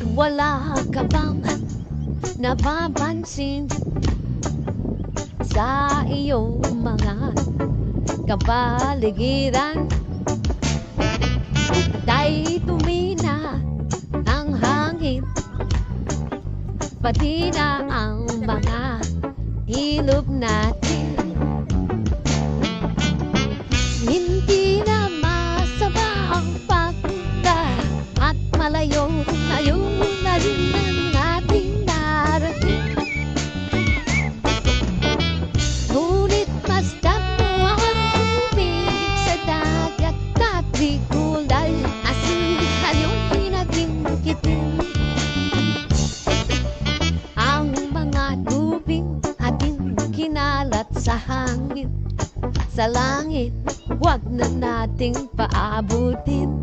Wala ka bang napapansin sa iyong mga kapaligiran? Dahil tumina ang hangin Pati na ang mga ilog natin Hindi na masama ang pagpunta kinalat sa hangin. Sa langit, wag na nating paabutin